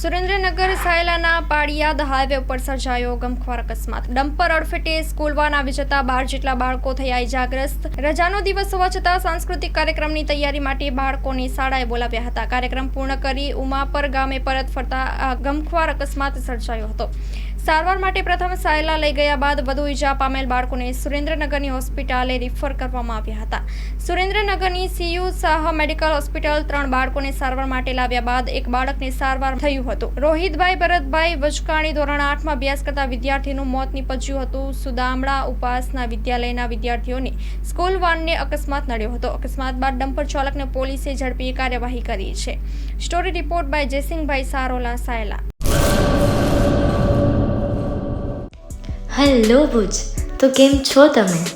Surendranagar સાયલાના પાડિયાદ highway ઉપર સર્જાયો ગમખ્વાર અકસ્માત. ડમ્પર અડફેટે સ્કૂલ વાન આવી જતા બાર જેટલા બાળકો થયા ઇજાગ્રસ્ત રજાનો દિવસ હોવા છતાં સાંસ્કૃતિક કાર્યક્રમની તૈયારી માટે બાળકોને શાળાએ બોલાવ્યા હતા. કાર્યક્રમ પૂર્ણ કરી ઉમાપર ગામે પરત ફરતા આ ગમખ્વાર અકસ્માત સર્જાયો હતો. સારવાર માટે પ્રથમ સાયલા લઈ ગયા બાદ વધુ ઈજા પામેલ બાળકોને સુરેન્દ્રનગરની હોસ્પિટલે રિફર કરવામાં આવ્યા હતા. સુરેન્દ્રનગરની સીયુ શાહ મેડિકલ હોસ્પિટલ ત્રણ બાળકોને સારવાર માટે લાવ્યા બાદ એક બાળકને સારવાર થયું હતું. રોહિતભાઈ, ભરતભાઈ, વચકાણી ધોરણ આઠમાં અભ્યાસ કરતા વિદ્યાર્થીનું મોત નીપજ્યું હતું. સુદામડા ઉપાસના વિદ્યાલયના વિદ્યાર્થીઓને સ્કૂલ વાનને અકસ્માત નડ્યો હતો. અકસ્માત બાદ ડમ્પર ચાલકને પોલીસે ઝડપી કાર્યવાહી કરી છે. Story report by Jaysinhbhai Sarola Sayla. Hello Bhuj, તો કેમ છો તમે?